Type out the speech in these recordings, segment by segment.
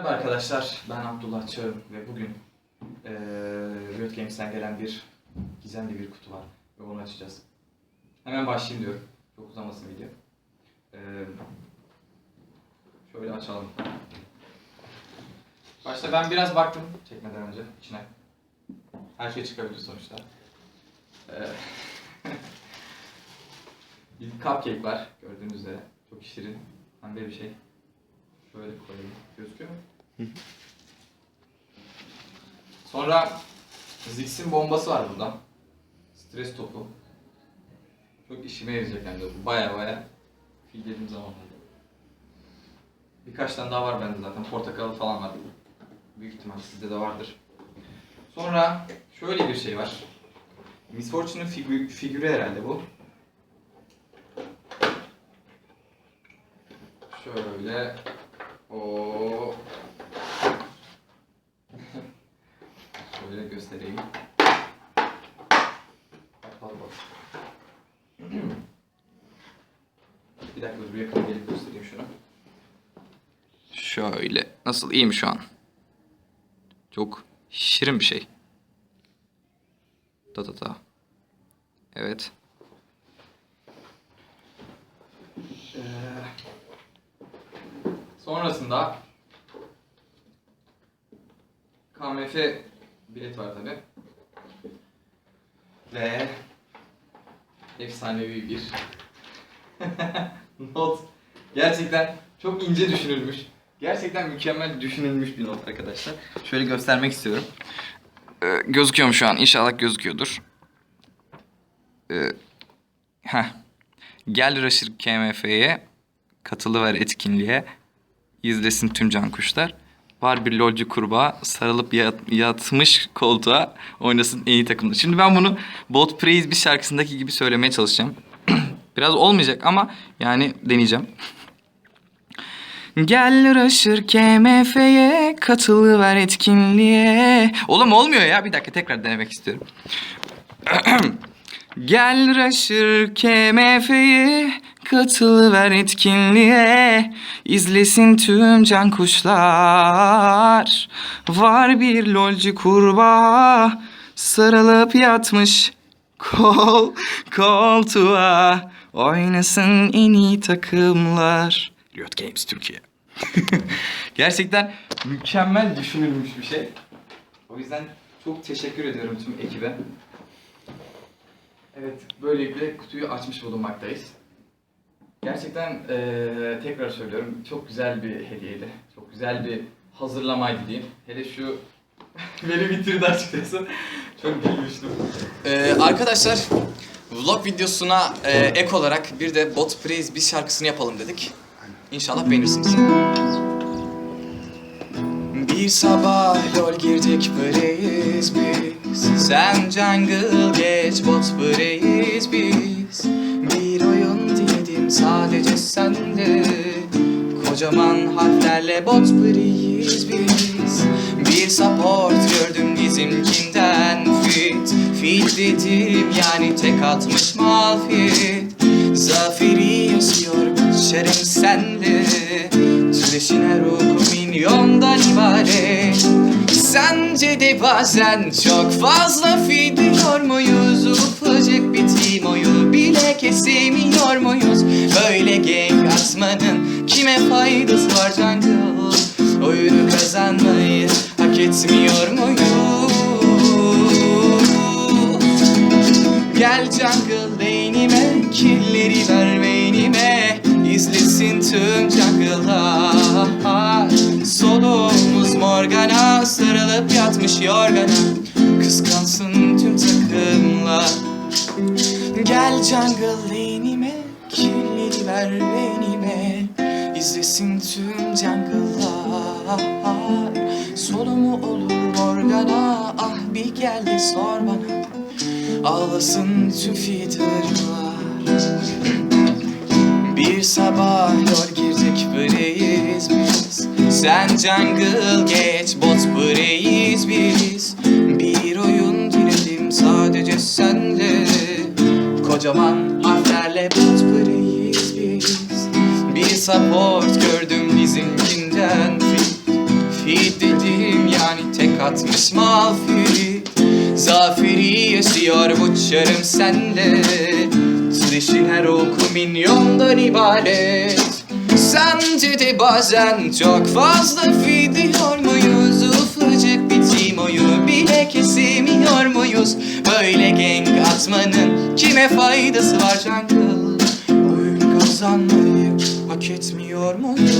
Merhaba arkadaşlar, ben Abdullah Çağın ve bugün eee Riot Games'ten gelen bir gizemli bir kutu var ve onu açacağız. Hemen başlayayım diyorum. Çok uzamasın video. Eee şöyle açalım. Başta ben biraz baktım çekmeden önce içine. Her şey çıkabilir sonuçta. Bir cupcake var gördüğünüz üzere. Çok şirin, pembe bir şey. Şöyle koyayım. Gözüküyor mu? Sonra Ziggs'in bombası var burada. Stres topu. Çok işime yarayacak hem bu. Baya baya fiilledim zaman. Birkaç tane daha var bende zaten. Portakalı falan var. Büyük ihtimal sizde de vardır. Sonra şöyle bir şey var. Miss Fortune'un figü- figürü herhalde bu. Şöyle o Şöyle göstereyim. Bir dakika dur bir yakına gelip göstereyim şunu. Şöyle. Nasıl iyi mi şu an? Çok şirin bir şey. Da da da. Evet. Ee, sonrasında KMF bilet var tabi. Ve efsanevi bir not. Gerçekten çok ince düşünülmüş. Gerçekten mükemmel düşünülmüş bir not arkadaşlar. Şöyle göstermek istiyorum. Ee, gözüküyor mu şu an? İnşallah gözüküyordur. Ee, heh. Gel Raşır KMF'ye katılıver etkinliğe. İzlesin tüm can kuşlar. Var bir lolcu kurbağa sarılıp yat- yatmış koltuğa oynasın en iyi takımda. Şimdi ben bunu Bot Praise bir şarkısındaki gibi söylemeye çalışacağım. Biraz olmayacak ama yani deneyeceğim. Gel Raşır KMF'ye katılıver etkinliğe. Oğlum olmuyor ya bir dakika tekrar denemek istiyorum. Gel Raşır KMF'ye katılıver etkinliğe İzlesin tüm can kuşlar Var bir lolcu kurbağa Sarılıp yatmış kol koltuğa Oynasın en iyi takımlar Riot Games Türkiye Gerçekten mükemmel düşünülmüş bir şey. O yüzden çok teşekkür ediyorum tüm ekibe. Evet, böylelikle kutuyu açmış bulunmaktayız. Gerçekten eee, tekrar söylüyorum, çok güzel bir hediyeydi. Çok güzel bir hazırlamaydı diyeyim. Hele şu beni bitirdi açıkçası. Çok gülmüştüm. Ee, arkadaşlar vlog videosuna e, ek olarak bir de Bot Praise bir şarkısını yapalım dedik. İnşallah beğenirsiniz. Bir sabah lol girdik breyiz biz Sen jungle geç bot breyiz biz sadece sende Kocaman harflerle bot breyiz biz Bir support gördüm bizimkinden. Fit Fit dedim yani tek atmış mal fit. Zaferi yazıyor başarım sende. Türeşine ruhu milyondan ibaret. Sence de bazen çok fazla fidiyor muyuz? Ufacık bir timoyu bile kesemiyor muyuz Böyle gank atmanın kime faydası var jungle? Oyunu kazanmayı hak etmiyor muyuz? Gel jungle lane'ime Killeri ver beynime. İzlesin tüm jungle'lar. Solumuz Morgana Sarılıp yatmış yorgana. Kıskansın tüm takımlar. Gel jungle lane'ime Ver beynime İzlesin tüm jungle'lar. Solumu olur Morgana Ah bir gel de sor bana. Ağlasın tüm feeder'lar Bir sabah yol girdik breyiz biz. Sen jungle geç bot breyiz biz. Bir oyun diledim sadece senle. Kocaman harflerle bot Bir support gördüm bizimkinden fit atmış malfi Zaferi yaşıyor bu çarım sende Trişin her oku milyondan ibaret. Sence de bazen çok fazla gidiyor muyuz? Ufacık bir timoyu bile kesemiyor muyuz? Böyle gang atmanın kime faydası var jungle? Oyun kazanmayı hak etmiyor muyuz?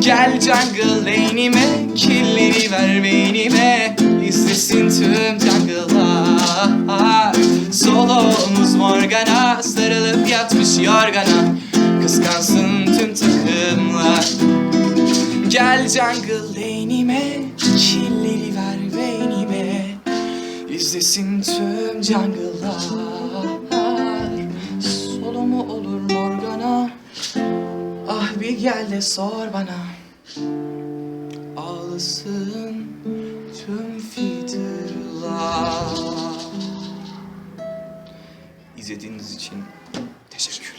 Gel jungle lane'ime Killeri ver beynime. İzlesin tüm jungle'lar. Solo omuz Morgana Sarılıp yatmış yorgana. Kıskansın tüm takımlar. Gel jungle lane'ime Killeri ver beynime. İzlesin tüm jungle'lar bir gel de sor bana Ağlasın tüm fiddle'lar İzlediğiniz için teşekkürler.